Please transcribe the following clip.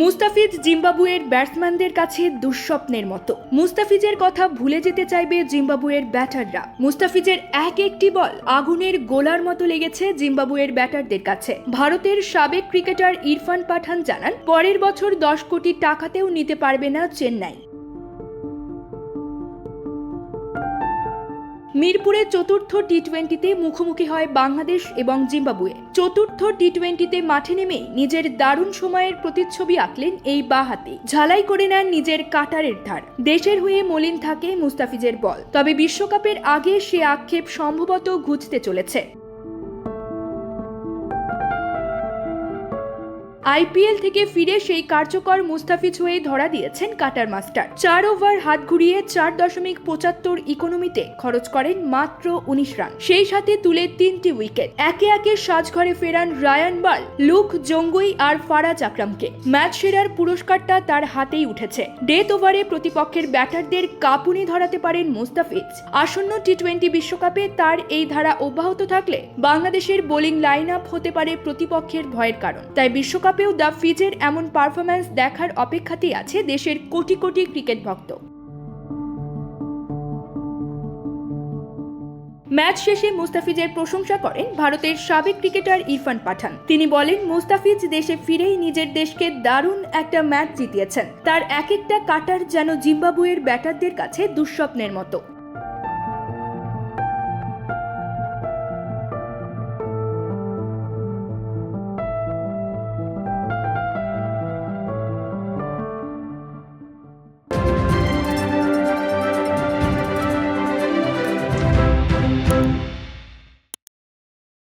মুস্তাফিজ জিম্বাবুয়ের ব্যাটসম্যানদের কাছে দুঃস্বপ্নের মতো। মুস্তাফিজের কথা ভুলে যেতে চাইবে জিম্বাবুয়ের ব্যাটাররা। মুস্তাফিজের এক একটি বল আগুনের গোলার মতো লেগেছে জিম্বাবুয়ের ব্যাটারদের কাছে। ভারতের সাবেক ক্রিকেটার ইরফান পাঠান জানান, পরের বছর দশ কোটি টাকাতেও নিতে পারবে না চেন্নাই। মিরপুরে চতুর্থ টি টোয়েন্টিতে মুখোমুখি হয় বাংলাদেশ এবং জিম্বাবুয়ে। চতুর্থ টি টোয়েন্টিতে মাঠে নেমে নিজের দারুণ সময়ের প্রতিচ্ছবি আঁকলেন এই বাহাতে ঝালাই করে নেন নিজের কাটারের ধার। দেশের হয়ে মলিন থাকে মুস্তাফিজের বল। তবে বিশ্বকাপের আগে সে আক্ষেপ সম্ভবত ঘুচতে চলেছে। আইপিএল থেকে ফিরে সেই কার্যকর মুস্তাফিজ হয়ে ধরা দিয়েছেন কাটার মাস্টার। চার ওভার হাত ঘুরিয়ে চার দশমিক পঁচাত্তর ইকোনমিতে খরচ করেন মাত্র উনিশ রান। সেই সাথে তুলে তিনটি উইকেট। একে একে সাজঘরে ফেরান রায়ান বাল, লুক জঙ্গুই আর ফারাজ আকরামকে। ম্যাচ সেরার পুরস্কারটা তার হাতেই উঠেছে। ডেথ ওভারে প্রতিপক্ষের ব্যাটারদের কাঁপুনি ধরাতে পারেন মুস্তাফিজ। আসন্ন টি টোয়েন্টি বিশ্বকাপে তার এই ধারা অব্যাহত থাকলে বাংলাদেশের বোলিং লাইন আপ হতে পারে প্রতিপক্ষের ভয়ের কারণ। তাই বিশ্বকাপেও দ্য ফিজের এমন পারফরম্যান্স দেখার অপেক্ষাতেই আছে দেশের কোটি কোটি ক্রিকেট ভক্ত। ম্যাচ শেষে মুস্তাফিজের প্রশংসা করেন ভারতের সাবেক ক্রিকেটার ইরফান পাঠান। তিনি বলেন, মুস্তাফিজ দেশে ফিরেই নিজের দেশকে দারুণ একটা ম্যাচ জিতিয়েছেন। তার এক একটা কাটার যেন জিম্বাবুয়ের ব্যাটারদের কাছে দুঃস্বপ্নের মতো।